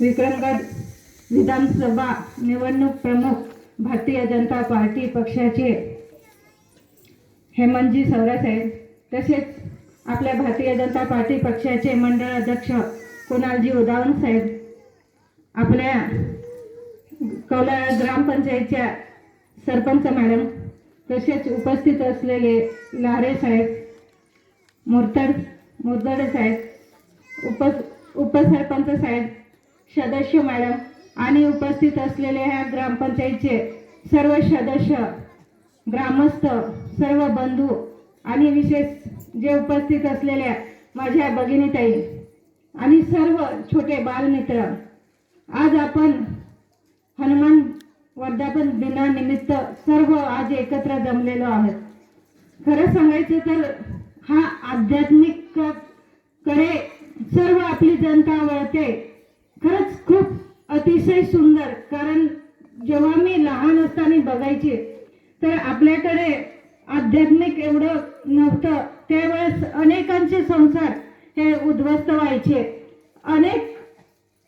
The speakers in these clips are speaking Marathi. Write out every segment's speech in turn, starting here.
विक्रमगड विधानसभा निवडणूक प्रमुख भारतीय जनता पार्टी पक्षाचे हेमंतजी साहेब तसेच आपल्या भारतीय जनता पार्टी पक्षाचे मंडळ अध्यक्ष कुणालजी उदावन साहेब आपल्या कौला ग्रामपंचायतच्या सरपंच मॅडम तसेच उपस्थित असलेले लारे साहेब मोरतड मोरतडे साहेब उप उपसरपंच साहेब सदस्य मॅडम आणि उपस्थित असलेले ह्या ग्रामपंचायतीचे सर्व सदस्य ग्रामस्थ सर्व बंधू आणि विशेष जे उपस्थित असलेल्या माझ्या भगिनीताई आणि सर्व छोटे बालमित्र आज आपण हनुमान वर्धापन दिनानिमित्त सर्व आज एकत्र जमलेलो आहोत. खरं सांगायचं तर हा आध्यात्मिककडे सर्व आपली जनता वळते. खरंच खूप अतिशय सुंदर कारण जेव्हा मी लहान असताना बघायचे तर आपल्याकडे आध्यात्मिक एवढं नव्हतं. त्यावेळेस अनेकांचे संसार हे उद्ध्वस्त व्हायचे. अनेक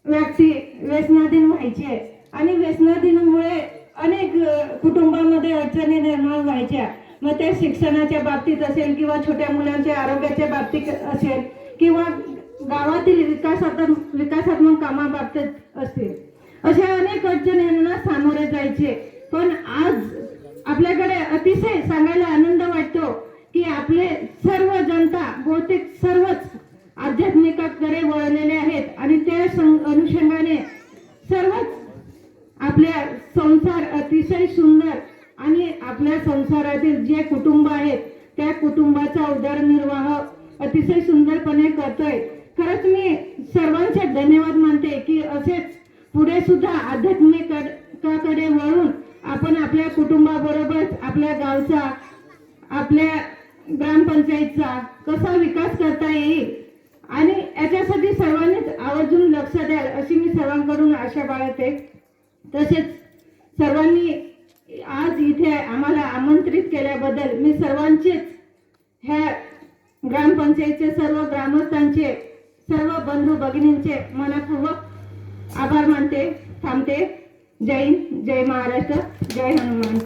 व्यक्ती व्यसनाधीन व्हायचे आणि व्यसनाधीनमुळे अनेक कुटुंबामध्ये अडचणी निर्माण व्हायच्या. मग ते शिक्षणाच्या बाबतीत असेल किंवा छोट्या मुलांच्या आरोग्याच्या बाबतीत असेल किंवा गावातील विकासात कामाबाबतीत असतील अशा अनेक अडचणींना सामोरे जायचे. पण आज आपल्याकडे अतिशय सांगायला आनंद वाटतो की आपले सर्व जनता बहुतेक सर्वच आध्यात्मिकाकडे वळलेले आहेत आणि त्या सं- अनुषंगाने सर्वच आपल्या संसार अतिशय सुंदर आणि आपल्या संसारातील जे कुटुंब आहेत त्या कुटुंबाचा उदरनिर्वाह अतिशय सुंदरपणे करतोय. खरंच मी सर्वांचे धन्यवाद मानते की असेच पुढे सुद्धा आध्यात्मिकाकडे वळून आपण आपल्या कुटुंबाबरोबरच आपल्या गावचा आपल्या ग्रामपंचायतचा कसा विकास करता येईल आणि याच्यासाठी सर्वांनीच आवर्जून लक्ष द्याल अशी मी सर्वांकडून आशा बाळगते. तसेच सर्वांनी आज इथे आम्हाला आमंत्रित केल्याबद्दल मी सर्वांचेच ह्या ग्रामपंचायतचे सर्व ग्रामस्थांचे सर्व बंधू भगिनींचे मनपूर्वक आभार मानते थांबते. जय हिंद जय महाराष्ट्र जय हनुमान.